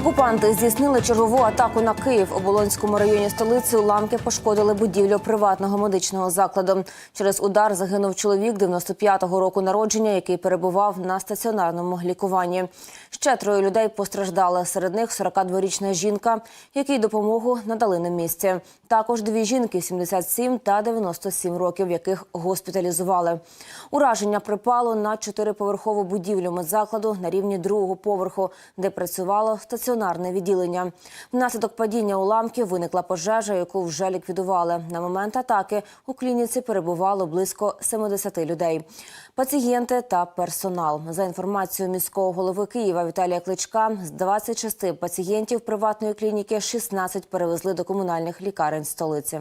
Окупанти здійснили чергову атаку на Київ. У Болонському районі столиці уламки пошкодили будівлю приватного медичного закладу. Через удар загинув чоловік 95-го року народження, який перебував на стаціонарному лікуванні. Ще троє людей постраждали. Серед них 42-річна жінка, якій допомогу надали на місці. Також дві жінки 77 та 97 років, яких госпіталізували. Ураження припало на чотириповерхову будівлю медзакладу на рівні другого поверху, де працювало стаціонарне відділення. Внаслідок падіння уламків виникла пожежа, яку вже ліквідували. На момент атаки у клініці перебувало близько 70 людей. Пацієнти та персонал. За інформацією міського голови Києва Віталія Кличка, з 26 пацієнтів приватної клініки 16 перевезли до комунальних лікарень столиці.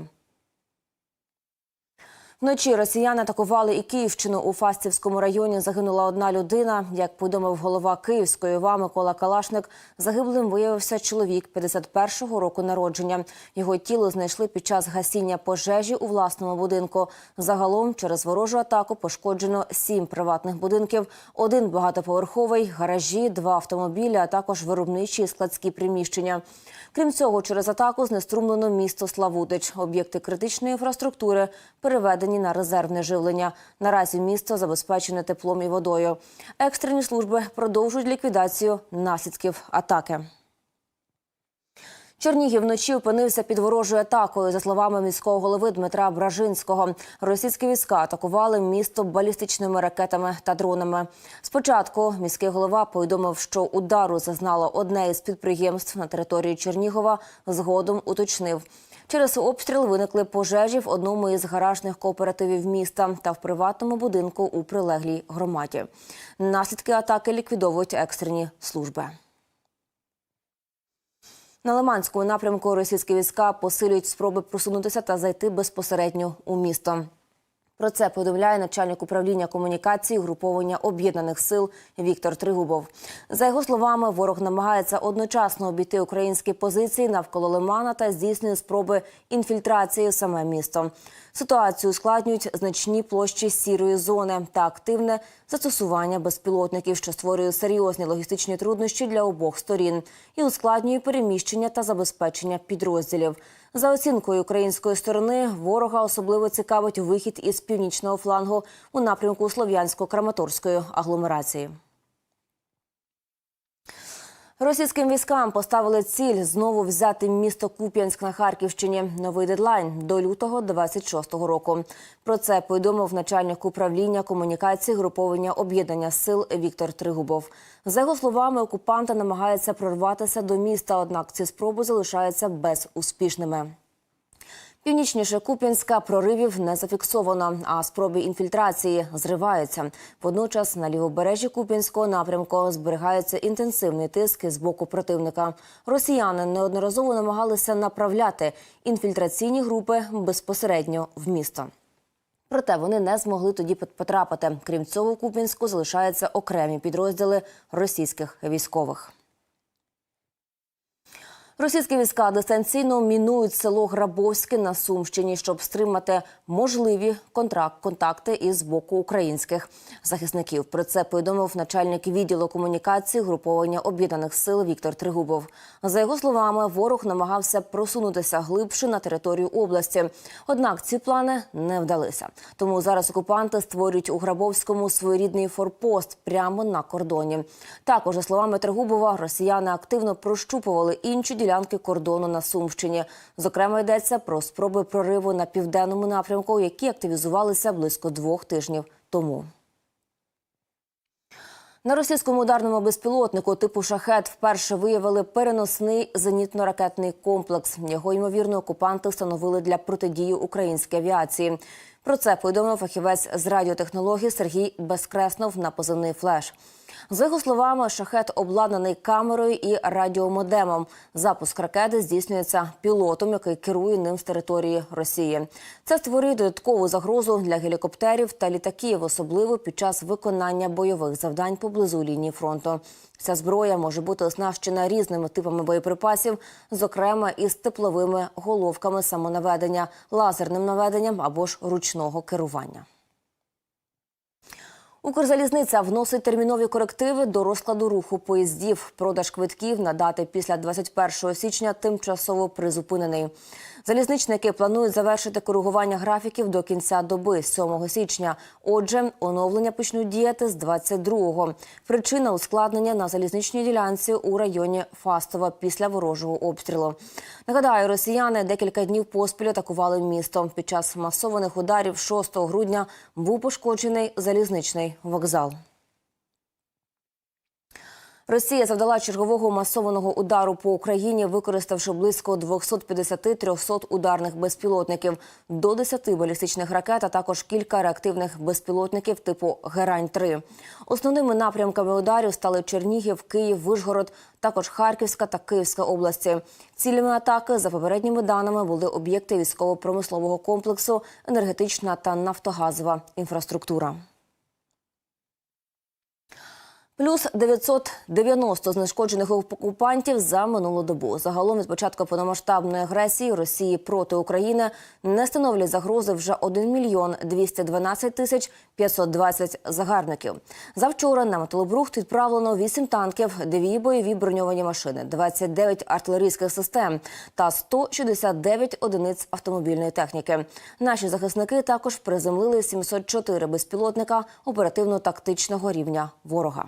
Вночі росіяни атакували і Київщину. У Фастівському районі загинула одна людина. Як повідомив голова Київської ОВА Микола Калашник, загиблим виявився чоловік 51-го року народження. Його тіло знайшли під час гасіння пожежі у власному будинку. Загалом через ворожу атаку пошкоджено сім приватних будинків, один багатоповерховий, гаражі, два автомобілі, а також виробничі і складські приміщення. Крім цього, через атаку знеструмлено місто Славутич. Об'єкти критичної інфраструктури переведені на резервне живлення. Наразі місто забезпечене теплом і водою. Екстрені служби продовжують ліквідацію наслідків атаки. Чернігів вночі опинився під ворожою атакою. За словами міського голови Дмитра Бражинського, російські війська атакували місто балістичними ракетами та дронами. Спочатку міський голова повідомив, що удару зазнало одне із підприємств на території Чернігова. Згодом уточнив. Через обстріл виникли пожежі в одному із гаражних кооперативів міста та в приватному будинку у прилеглій громаді. Наслідки атаки ліквідовують екстрені служби. На Лиманському напрямку російські війська посилюють спроби просунутися та зайти безпосередньо у місто. Про це повідомляє начальник управління комунікації груповання об'єднаних сил Віктор Тригубов. За його словами, ворог намагається одночасно обійти українські позиції навколо Лимана та здійснює спроби інфільтрації в саме місто. Ситуацію ускладнюють значні площі сірої зони та активне застосування безпілотників, що створює серйозні логістичні труднощі для обох сторін, і ускладнює переміщення та забезпечення підрозділів. За оцінкою української сторони, ворога особливо цікавить вихід із північного флангу у напрямку Слов'янсько-Краматорської агломерації. Російським військам поставили ціль знову взяти місто Куп'янськ на Харківщині. Новий дедлайн до лютого 26-го року. Про це повідомив начальник управління комунікації груповання об'єднання сил Віктор Тригубов. За його словами, окупанти намагаються прорватися до міста однак ці спроби залишаються безуспішними. Північніше Куп'янська проривів не зафіксовано, а спроби інфільтрації зриваються. Водночас на лівобережжі Куп'янського напрямку зберігається інтенсивний тиск з боку противника. Росіяни неодноразово намагалися направляти інфільтраційні групи безпосередньо в місто. Проте вони не змогли тоді потрапити. Крім цього, у Куп'янську залишаються окремі підрозділи російських військових. Російські війська дистанційно мінують село Грабовське на Сумщині, щоб стримати можливі контракт контакти із боку українських захисників. Про це повідомив начальник відділу комунікації груповання об'єднаних сил Віктор Тригубов. За його словами, ворог намагався просунутися глибше на територію області. Однак ці плани не вдалися. Тому зараз окупанти створюють у Грабовському своєрідний форпост прямо на кордоні. Також за словами Тригубова, росіяни активно прощупували інші ділянки кордону на Сумщині. Зокрема, йдеться про спроби прориву на південному напрямку, які активізувалися близько двох тижнів тому. На російському ударному безпілотнику типу шахет вперше виявили переносний зенітно-ракетний комплекс. Його ймовірно окупанти встановили для протидії українській авіації. Про це повідомив фахівець з радіотехнологій Сергій Безкреснов на позивний флеш. За його словами, шахет обладнаний камерою і радіомодемом. Запуск ракети здійснюється пілотом, який керує ним з території Росії. Це створює додаткову загрозу для гелікоптерів та літаків, особливо під час виконання бойових завдань поблизу лінії фронту. Ця зброя може бути оснащена різними типами боєприпасів, зокрема із тепловими головками самонаведення, лазерним наведенням або ж ручного керування. Укрзалізниця вносить термінові корективи до розкладу руху поїздів. Продаж квитків на дати після 21 січня тимчасово призупинений. Залізничники планують завершити коригування графіків до кінця доби 7 січня. Отже, оновлення почнуть діяти з 22-го. Причина ускладнення на залізничній ділянці у районі Фастова після ворожого обстрілу. Нагадаю, росіяни декілька днів поспіль атакували місто. Під час масованих ударів 6 грудня був пошкоджений залізничний вокзал. Росія завдала чергового масованого удару по Україні, використавши близько 250-300 ударних безпілотників, до 10 балістичних ракет, а також кілька реактивних безпілотників типу Герань-3. Основними напрямками ударів стали Чернігів, Київ, Вишгород, також Харківська та Київська області. Цілями атаки за попередніми даними були об'єкти військово-промислового комплексу, енергетична та нафтогазова інфраструктура. Плюс 990 знешкоджених окупантів за минулу добу. Загалом від початку повномасштабної агресії Росії проти України не становлять загрози вже 1 мільйон 212 тисяч 520 загарбників. Завчора на металобрухт відправлено 8 танків, 2 бойові броньовані машини, 29 артилерійських систем та 169 одиниць автомобільної техніки. Наші захисники також приземлили 704 безпілотника оперативно-тактичного рівня ворога.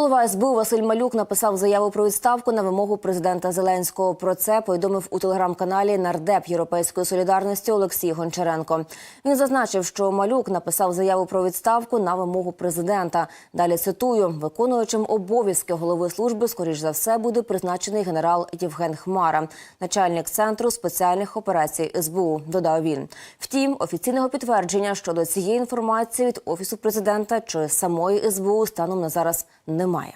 Голова СБУ Василь Малюк написав заяву про відставку на вимогу президента Зеленського. Про це повідомив у телеграм-каналі нардеп Європейської солідарності Олексій Гончаренко. Він зазначив, що Малюк написав заяву про відставку на вимогу президента. Далі цитую: виконуючим обов'язки голови служби, скоріш за все, буде призначений генерал Євген Хмара, начальник центру спеціальних операцій СБУ. Додав він. Втім, офіційного підтвердження щодо цієї інформації від офісу президента чи самої СБУ станом на зараз немає.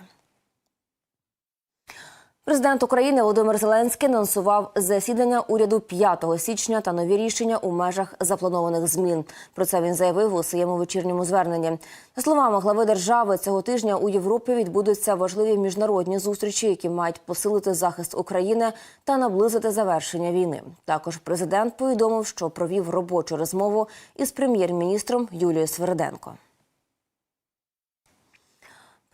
Президент України Володимир Зеленський анонсував засідання уряду 5 січня та нові рішення у межах запланованих змін. Про це він заявив у своєму вечірньому зверненні. За словами глави держави, цього тижня у Європі відбудуться важливі міжнародні зустрічі, які мають посилити захист України та наблизити завершення війни. Також президент повідомив, що провів робочу розмову із прем'єр-міністром Юлією Сверденко.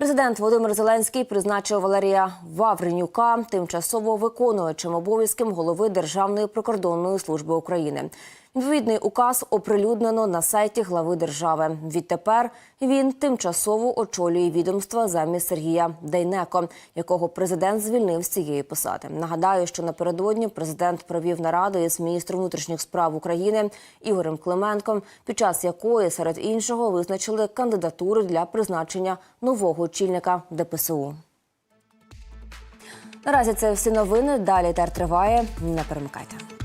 Президент Володимир Зеленський призначив Валерія Вавренюка тимчасово виконуючим обов'язком голови Державної прикордонної служби України. Відповідний указ оприлюднено на сайті глави держави. Відтепер він тимчасово очолює відомства замість Сергія Дейнеко, якого президент звільнив з цієї посади. Нагадаю, що напередодні президент провів нараду із міністром внутрішніх справ України Ігорем Клименком, під час якої серед іншого визначили кандидатури для призначення нового очільника ДПСУ. Наразі це всі новини. Далі тер триває. Не перемикайте.